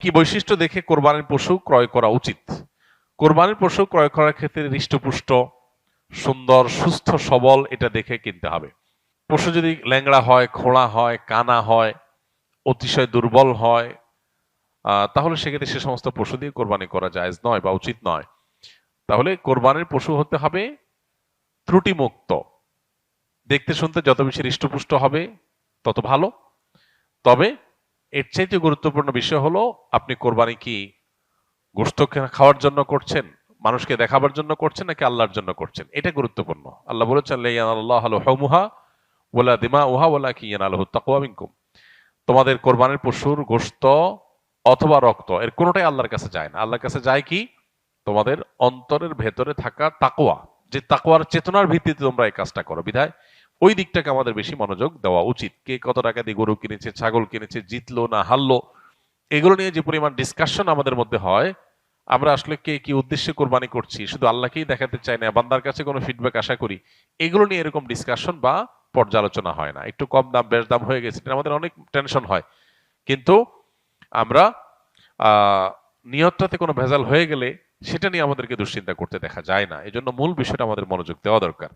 কি বৈশিষ্ট্য দেখে কোরবানির পশু ক্রয় করা উচিত? কোরবানির পশু ক্রয় করার ক্ষেত্রে হৃষ্টপুষ্ট, সুন্দর, সুস্থ, সবল এটা দেখে কিনতে হবে। পশু যদি ল্যাংড়া হয়, খোঁড়া হয়, কানা হয়, অতিশয় দুর্বল হয় তাহলে সেক্ষেত্রে সে সমস্ত পশু দিয়ে কোরবানি করা যায় নয় বা উচিত নয়। তাহলে কোরবানির পশু হতে হবে ত্রুটিমুক্ত। দেখতে শুনতে যত বেশি হৃষ্টপুষ্ট হবে, তত ভালো। তবে এর চাইতে গুরুত্বপূর্ণ বিষয় হলো, আপনি কোরবানি কি গোস্ত খাওয়ার জন্য করছেন, মানুষকে দেখাবার জন্য করছেন নাকি আল্লাহর জন্য করছেন? এটা গুরুত্বপূর্ণ। আল্লাহ বলেছেন আল্লাহ দিমা উহা কি তোমাদের কোরবানির পশুর গোস্ত অথবা রক্ত, এর কোনোটাই আল্লাহর কাছে যায় না। আল্লাহর কাছে যায় কি? তোমাদের অন্তরের ভেতরে থাকা তাকোয়া যে তাকোয়ার চেতনার ভিত্তিতে তোমরা এই কাজটা করো। বিধায় ওই দিকটাকে আমাদের বেশি মনোযোগ দেওয়া উচিত। কে কত টাকা দিয়ে গরু কিনেছে, ছাগল কিনেছে, জিতলো না হারলো, এগুলো নিয়ে যে পরিমাণ ডিসকাশন আমাদের মধ্যে হয়, আমরা আসলে কে কি উদ্দেশ্যে কোরবানি করছি, শুধু আল্লাহকেই দেখাতে চাই না, বান্দার কাছে কোনো ফিডব্যাক আশা করি, এগুলো নিয়ে এরকম ডিসকাশন বা পর্যালোচনা হয় না। একটু কম দাম, বেশ দাম হয়ে গেছে আমাদের অনেক টেনশন হয়। কিন্তু আমরা নিয়তটাতে কোনো ভেজাল হয়ে গেলে, সেটা নিয়ে আমাদেরকে দুশ্চিন্তা করতে দেখা যায় না। এজন্য মূল বিষয়টা আমাদের মনোযোগ দেওয়া দরকার।